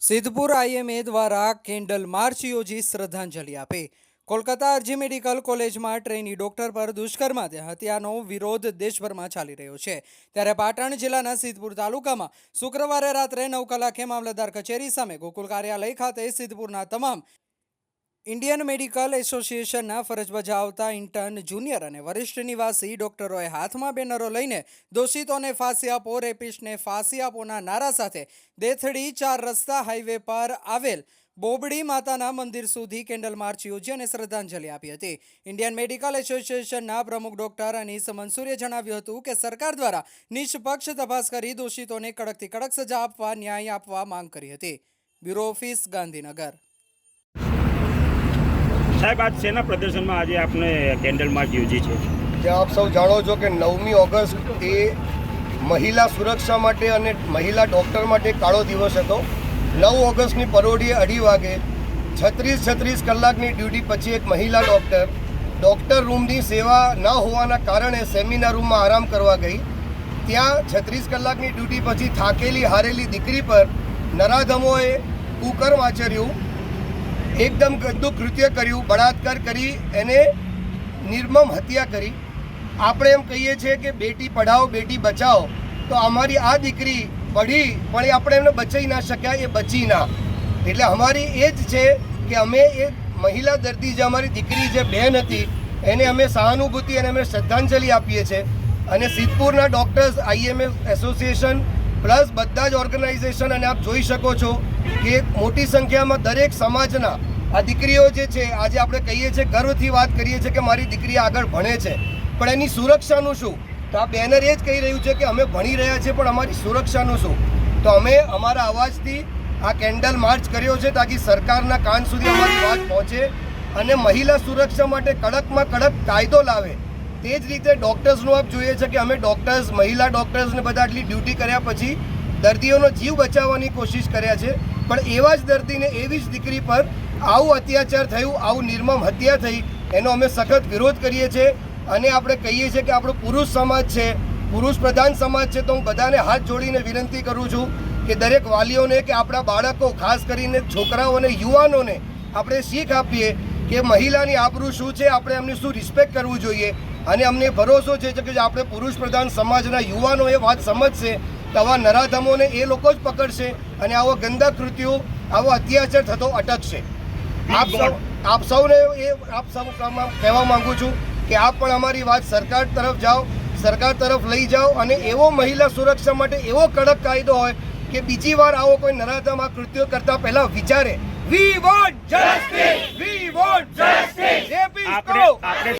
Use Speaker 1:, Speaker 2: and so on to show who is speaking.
Speaker 1: Siddhpur IMA દ્વારા candle march યોજી શ્રદ્ધાંજલિ આપી. કોલકાતા અરજી મેડિકલ કોલેજમાં ટ્રેની ડોક્ટર પર દુષ્કર્મ હત્યાનો વિરોધ દેશભરમાં ચાલી રહ્યો છે. ત્યારે પાટણ જિલ્લાના સિદ્ધપુર તાલુકામાં શુક્રવારે રાત્રે નવ કલાકે મામલતદાર કચેરી સામે ગોકુલ કાર્યાલય ખાતે સિદ્ધપુરના તમામ ઇન્ડિયન મેડિકલ એસોસિએશનના ફરજ બજાવતા ઇન્ટર્ન, જુનિયર અને વરિષ્ઠ નિવાસી ડોક્ટરોએ હાથમાં બેનરો લઈને દોષિતોને ફાંસી આપો, રેપિસ્ટને ફાંસી આપોના નારા સાથે દેથડી ચાર રસ્તા હાઈવે પર આવેલ બોબડી માતાના મંદિર સુધી કેન્ડલ માર્ચ યોજી અને શ્રદ્ધાંજલિ આપી હતી. ઇન્ડિયન મેડિકલ એસોસિએશનના પ્રમુખ ડોક્ટર અનીસ મંસૂરીએ જણાવ્યું હતું કે સરકાર દ્વારા નિષ્પક્ષ તપાસ કરી દોષિતોને કડકથી કડક સજા આપવા ન્યાય આપવા માંગ કરી હતી. Bureau office Gandhinagar.
Speaker 2: સાહેબ, આજ સેના પ્રદર્શનમાં આજે આપણે કેન્ડલ માર્ચ યોજી છે?
Speaker 3: જે આપ સૌ જાણો છો કે નવમી ઓગસ્ટ એ મહિલા સુરક્ષા માટે અને મહિલા ડૉક્ટર માટે કાળો દિવસ હતો. નવ ઓગસ્ટની પરોઢીએ અઢી વાગે છત્રીસ છત્રીસ કલાકની ડ્યુટી પછી એક મહિલા ડૉક્ટર ડૉક્ટર રૂમની સેવા ન હોવાના કારણે સેમિનાર રૂમમાં આરામ કરવા ગઈ. ત્યાં છત્રીસ કલાકની ડ્યુટી પછી થાકેલી, હારેલી દીકરી પર નરાધમોએ કુકર્મ આચર્યું. એકદમ ગંદુ કૃત્ય કર્યું, બળાત્કાર કરી, એને નિર્મમ હત્યા કરી. આપણે એમ કહીએ છીએ કે બેટી પઢાઓ, બેટી બચાવો. તો અમારી આ દીકરી પઢી, પણ એ આપણે એમને બચાવી ના શક્યા, એ બચી ના. એટલે અમારી એ જ છે કે અમે એ મહિલા દર્દી જે અમારી દીકરી જે બહેન હતી, એને અમે સહાનુભૂતિ અને અમે શ્રદ્ધાંજલિ આપીએ છીએ. અને સિદ્ધપુરના ડૉક્ટર્સ આઈએમએસ એસોસિએશન પ્લસ બધા જ ઓર્ગેનાઇઝેશન અને આપ જોઈ શકો છો કે મોટી સંખ્યામાં દરેક સમાજના આ દીકરીઓ જે છે, આજે આપણે કહીએ છીએ, ગર્વથી વાત કરીએ છીએ કે મારી દીકરી આગળ ભણે છે. પણ એની સુરક્ષાનું શું? તો આ બેનર એ જ કહી રહ્યું છે કે અમે ભણી રહ્યા છીએ, પણ અમારી સુરક્ષાનું શું? તો અમે અમારા અવાજથી આ કેન્ડલ માર્ચ કર્યો છે તાકી સરકારના કાન સુધી અમારી વાત પહોંચે અને મહિલા સુરક્ષા માટે કડકમાં કડક કાયદો લાવે. તે જ રીતે ડૉક્ટર્સનું આપ જોઈએ છે કે અમે ડૉક્ટર્સ, મહિલા ડૉક્ટર્સને બધા આટલી ડ્યુટી કર્યા પછી દર્દીઓનો જીવ બચાવવાની કોશિશ કર્યા છે. પણ એવા જ દર્દીને એવી જ દીકરી પર આવું અત્યાચાર થયું, આવું નિર્મમ હત્યા થઈ, એનો અમે સખત વિરોધ કરીએ છીએ. અને આપણે કહીએ છીએ કે આપણો પુરુષ સમાજ છે, પુરુષ પ્રધાન સમાજ છે, તો હું બધાને હાથ જોડીને વિનંતી કરું છું કે દરેક વાલીઓને કે આપણા બાળકો, ખાસ કરીને છોકરાઓ અને યુવાનોને આપણે શીખ આપીએ કે મહિલાની આબરૂ શું છે, આપણે એમને શું રિસ્પેક્ટ કરવું જોઈએ? અને અમને ભરોસો છે કે જો આપણે પુરુષ પ્રધાન સમાજના યુવાનો એ વાત સમજશે તો આવા નરાધમોને એ લોકો જ પકડશે અને આવા ગંદા કૃત્યો આવો અત્યાચાર થતો અટકશે. આપ સૌ આપ સૌને એ આપ સૌ કહેવા માગું છું કે આપ પણ અમારી વાત સરકાર તરફ જાઓ સરકાર તરફ લઈ જાઓ અને એવો મહિલા સુરક્ષા માટે એવો કડક કાયદો હોય કે બીજી વાર આવો કોઈ નરાધમ આ કૃત્યો કરતા પહેલા વિચારે. We want justice we want justice
Speaker 2: આપણે